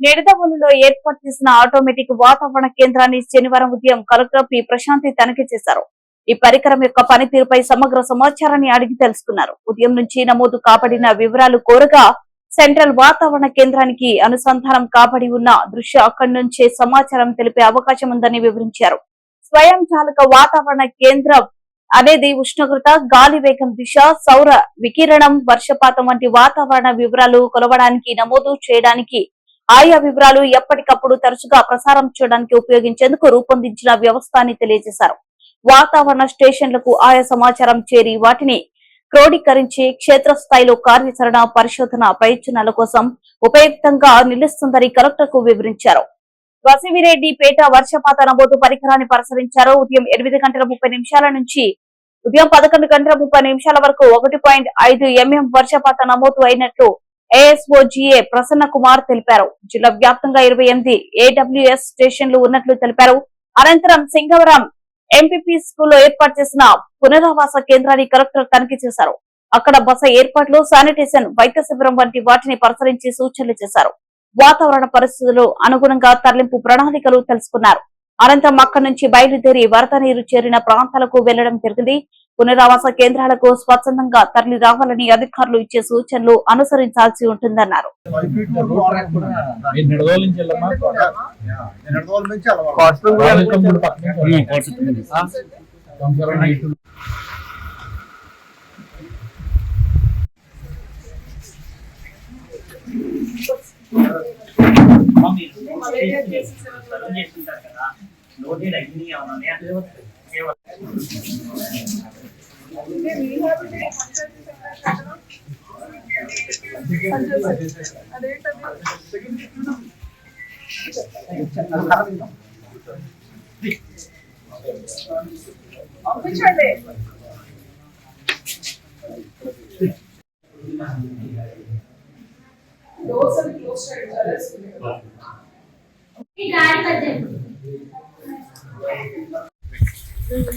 నిడదవోలులో ఏర్పాటు చేసిన ఆటోమేటిక్ వాతావరణ కేంద్రాన్ని శనివారం ఉదయం కలెక్టర్ పి. ప్రశాంతి తనిఖీ చేశారు. ఈ పరికరం యొక్క పనితీరుపై సమగ్ర సమాచారాన్ని అడిగి తెలుసుకున్నారు. ఉదయం నుంచి నమోదు కాబడిన వివరాలు కోరగా సెంట్రల్ వాతావరణ కేంద్రానికి అనుసంధానం కాబడి ఉన్న దృశ్య అక్కడి నుంచే సమాచారం తెలిపే అవకాశం ఉందని వివరించారు. స్వయం చాలక వాతావరణ కేంద్రం అనేది ఉష్ణోగ్రత గాలి వేగం దిశ సౌర వికిరణం వర్షపాతం వంటి వాతావరణ వివరాలు కొలవడానికి నమోదు చేయడానికి ఆయా వివరాలు ఎప్పటికప్పుడు తరచుగా ప్రసారం చేయడానికి ఉపయోగించేందుకు రూపొందించిన వ్యవస్థ అని తెలియజేశారు. వాతావరణ స్టేషన్లకు ఆయా సమాచారం చేరి వాటిని క్రోడీకరించి క్షేత్రస్థాయిలో కార్యాచరణ పరిశోధన ప్రయోజనాల కోసం ఉపయుక్తంగా నిలుస్తుందని కలెక్టర్కు వివరించారు వసివిరెడ్డిపేట వర్షపాత నమోదు పరికరాన్ని పరిశీలించారు. ఉదయం ఎనిమిది గంటల ముప్పై నిమిషాల నుంచి ఉదయం పదకొండు గంటల ముప్పై నిమిషాల వరకు ఒకటి పాయింట్ ఐదు ఎంఎం వర్షపాత నమోదు అయినట్లు ఏఎస్ఓజీఏ ప్రసన్న కుమార్ తెలిపారు. జిల్లా వ్యాప్తంగా ఇరవై ఎనిమిది ఏడబ్ల్యూఎస్ స్టేషన్లు ఉన్నట్లు తెలిపారు. అనంతరం సింగవరం ఎంపీపీ స్కూల్లో ఏర్పాటు చేసిన పునరావాస కేంద్రాన్ని కలెక్టర్ తనిఖీ చేశారు. అక్కడ బస ఏర్పాట్లు శానిటేషన్ వైద్య శిబిరం వంటి వాటిని పరిశీలించి సూచనలు చేశారు. వాతావరణ పరిస్థితులు అనుగుణంగా తరలింపు ప్రణాళికలు తెలుసుకున్నారు. అనంతరం అక్కడి నుంచి బయలుదేరి వరద నీరు చేరిన ప్రాంతాలకు వెళ్ళడం జరిగింది. పునరావాస కేంద్రాలకు స్వచ్ఛందంగా తరలి రావాలని అధికారులు ఇచ్చే సూచనలు అనుసరించాల్సి ఉంటుందన్నారు. మీరు నిడదోలు నుంచి వెళ్ళమ్మా నిడదవోలు నుంచి అలవాటు. కాట్స్లో కూడా వెళ్తాం మూడు పక్కనే. ఆ? సంవత్సరం నైట్ చేస్తుంటారు కదా లోడెడ్ అగ్ని ఏమన్నా ఈ గాడి పద్దెనిమిది 嗯个